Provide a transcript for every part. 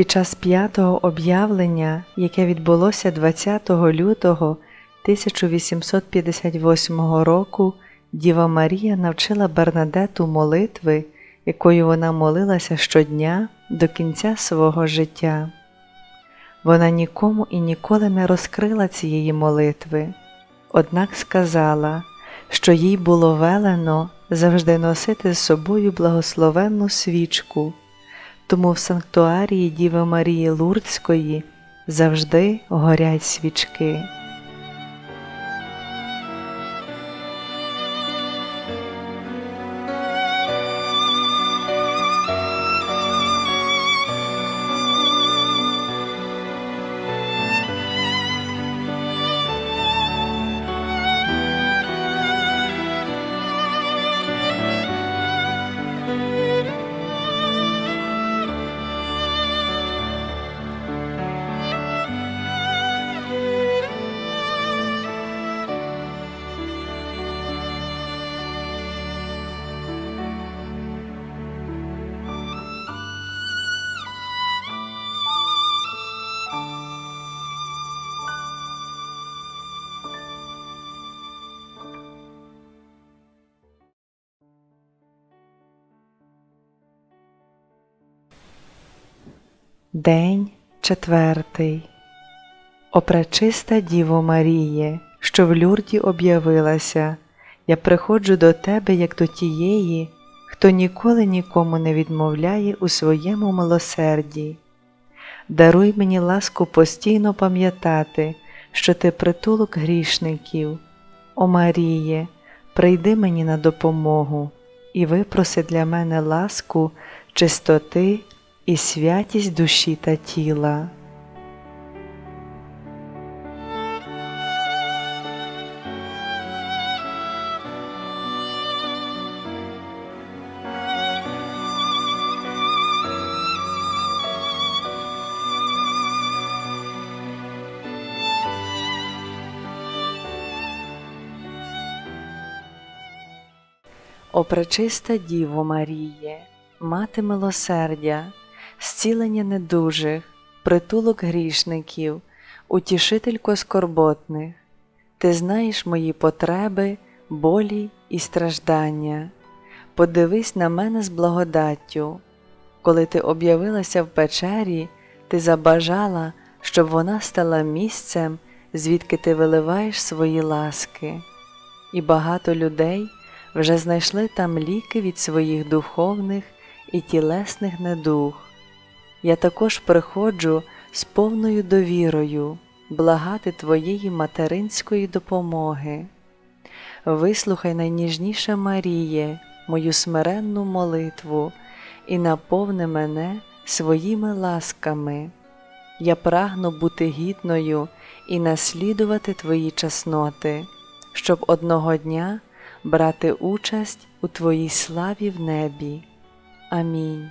Під час п'ятого об'явлення, яке відбулося 20 лютого 1858 року, Діва Марія навчила Бернадету молитви, якою вона молилася щодня до кінця свого життя. Вона нікому і ніколи не розкрила цієї молитви, однак сказала, що їй було велено завжди носити з собою благословенну свічку, тому в санктуарії Діви Марії Лурдської завжди горять свічки. День четвертий. О пречиста Діво Маріє, що в люрді об'явилася, я приходжу до тебе, як до тієї, хто ніколи нікому не відмовляє у своєму милосерді. Даруй мені ласку постійно пам'ятати, що ти притулок грішників. О Маріє, прийди мені на допомогу і випроси для мене ласку, чистоти і святість душі та тіла. О пречиста Діво Маріє, Мати милосердя, зцілення недужих, притулок грішників, утішителько скорботних, ти знаєш мої потреби, болі і страждання. Подивись на мене з благодаттю. Коли ти об'явилася в печері, ти забажала, щоб вона стала місцем, звідки ти виливаєш свої ласки, і багато людей вже знайшли там ліки від своїх духовних і тілесних недуг. Я також приходжу з повною довірою благати Твоєї материнської допомоги. Вислухай найніжніше Маріє, мою смиренну молитву і наповни мене своїми ласками. Я прагну бути гідною і наслідувати Твої чесноти, щоб одного дня брати участь у Твоїй славі в небі. Амінь.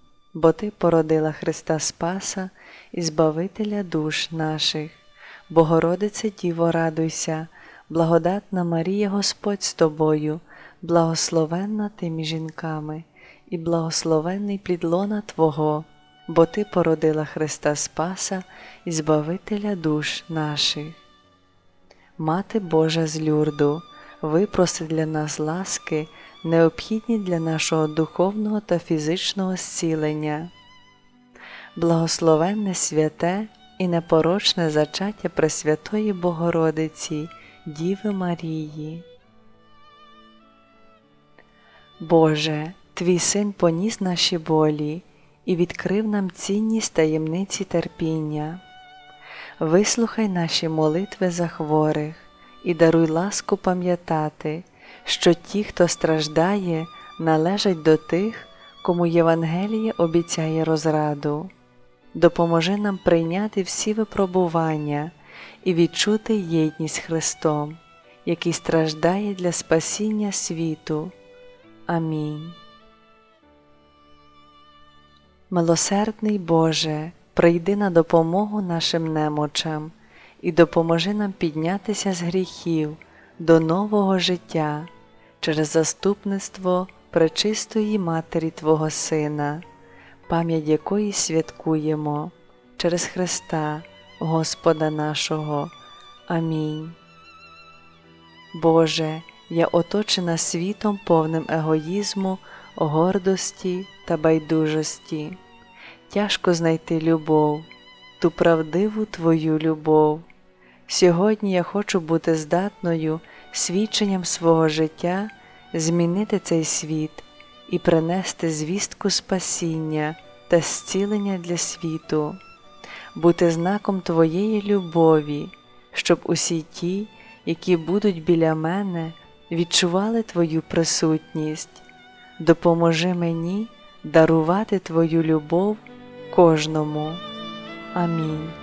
бо Ти породила Христа Спаса і Збавителя душ наших. Богородице Діво, радуйся, благодатна Марія Господь з тобою, благословенна ти між жінками, і благословенний плід лона Твого, бо Ти породила Христа Спаса і Збавителя душ наших. Мати Божа з люрду, випроси для нас ласки необхідні для нашого духовного та фізичного зцілення. Благословенне святе і непорочне зачаття Пресвятої Богородиці, Діви Марії. Боже, Твій Син поніс наші болі і відкрив нам цінність таємниці терпіння. Вислухай наші молитви за хворих і даруй ласку пам'ятати, що ті, хто страждає, належать до тих, кому Євангеліє обіцяє розраду. допоможи нам прийняти всі випробування і відчути єдність Христом, який страждає для спасіння світу. Амінь. Милосердний Боже, прийди на допомогу нашим немочам і допоможи нам піднятися з гріхів до нового життя через заступництво пречистої Матері Твого Сина, пам'ять якої святкуємо через Христа, Господа нашого. Амінь. Боже, я оточена світом повним егоїзму, гордості та байдужості. Тяжко знайти любов, ту правдиву Твою любов. Сьогодні я хочу бути здатною свідченням свого життя змінити цей світ і принести звістку спасіння та зцілення для світу, бути знаком Твоєї любові, щоб усі ті, які будуть біля мене, відчували Твою присутність. Допоможи мені дарувати Твою любов кожному. Амінь.